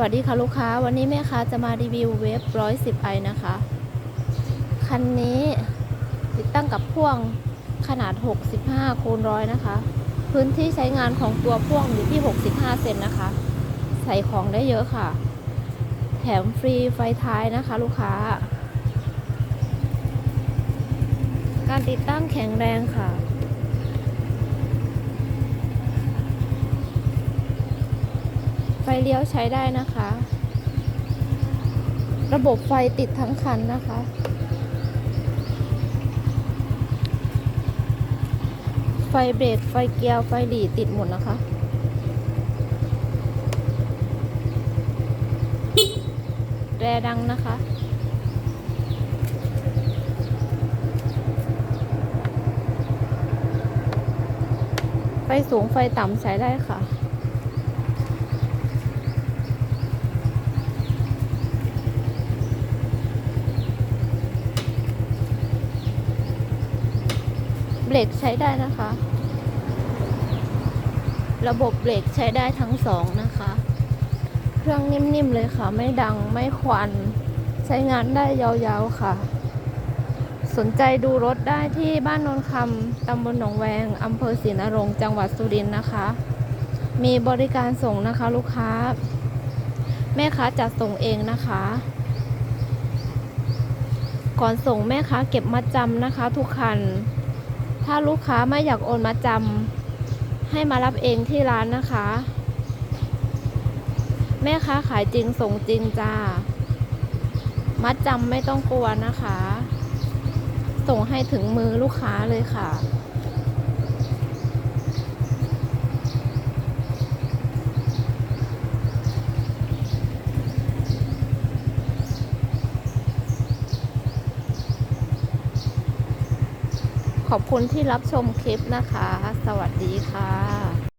วัสดีค่ะลูกค้า วันนี้แม่ค้าจะมารีวิวเวฟ110ไอนะคะ คันนี้ติดตั้งกับพ่วงขนาด 65คูณร้อยนะคะ พื้นที่ใช้งานของตัวพ่วงอยู่ที่ 65 เซนนะคะ ใส่ของได้เยอะค่ะ แถมฟรีไฟท้ายนะคะ ลูกค้า การติดตั้งแข็งแรงค่ะ ไฟ เลี้ยวใช้ได้นะคะ ระบบไฟติดทั้งคันนะคะ ไฟเบรกไฟเกียร์ไฟหลีติดหมดนะคะแรดังนะคะไฟสูงไฟต่ำใช้ได้ค่ะ เบรกใช้ได้นะคะ ระบบเบรกใช้ได้ทั้งสองนะคะ เครื่องนิ่มๆเลยค่ะ ไม่ดังไม่ควัน ใช้งานได้ยาวๆค่ะ สนใจดูรถได้ที่บ้านนนคำตำบลหนองแวงอำเภอศรีนรงค์จังหวัดสุรินทร์นะคะ มีบริการส่งนะคะลูกค้า แม่ค้าจัดส่งเองนะคะก่อนส่งแม่ค้าเก็บมัดจำนะคะ ทุกคัน ถ้าลูกค้าไม่อยากโอนมาจำให้มารับเองที่ร้านนะคะ แม่ค้าขายจริงส่งจริงจ้า มัดจำไม่ต้องกลัวนะคะ ส่งให้ถึงมือลูกค้าเลยค่ะ ขอบคุณที่รับชมคลิปนะคะ สวัสดีค่ะ